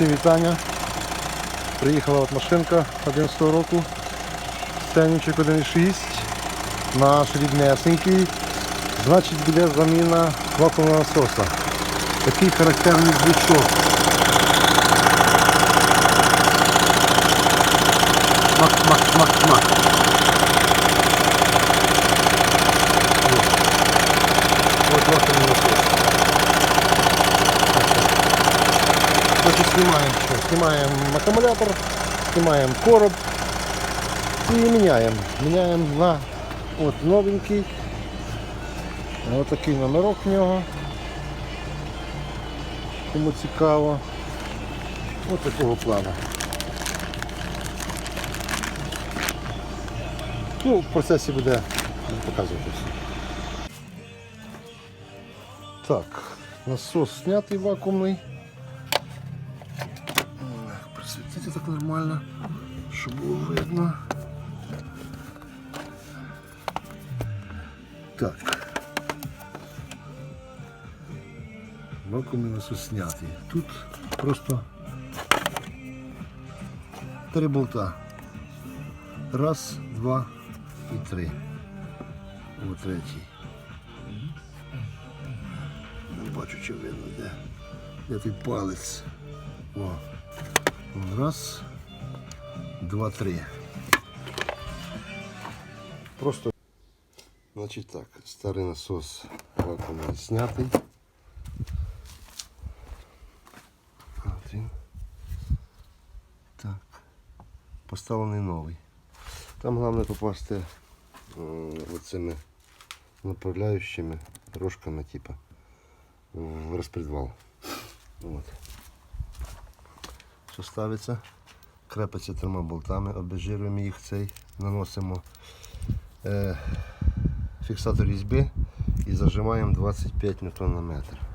Всі вітання. Приїхала от машинка 11 року. Сценічок 1.6. Наш ріднесенький. Значить буде заміна вакуумного насоса. Такий характерний звучок. Мак, мак, мак, мак. Вот вакуумный насос. Значит, снимаем что? Снимаем аккумулятор, снимаем короб и меняем. Меняем на от новенький. Ось такий номерок в нього. Кому цікаво. Ось такого плану. Ну, в процесі буде буду показувати все. Так, насос снятий вакуумний. Просвітити так нормально, щоб було видно. Так. Вакуумний насос снятий. Тут просто три болта. Раз, два і три. О, третій. Не бачу, чи видно, де. Де той палець. О. Раз, два, три. Просто. Значить так, старий насос вакуумний знятий. Він. Так. Поставлений новий. Там головне попасти оцими направляючими рожками, типа, в розпредвал. От. Все ставиться, крепиться трьома болтами, обезжирюємо їх цей, наносимо е, фіксатор різьби і зажимаємо 25 ньютон на метр.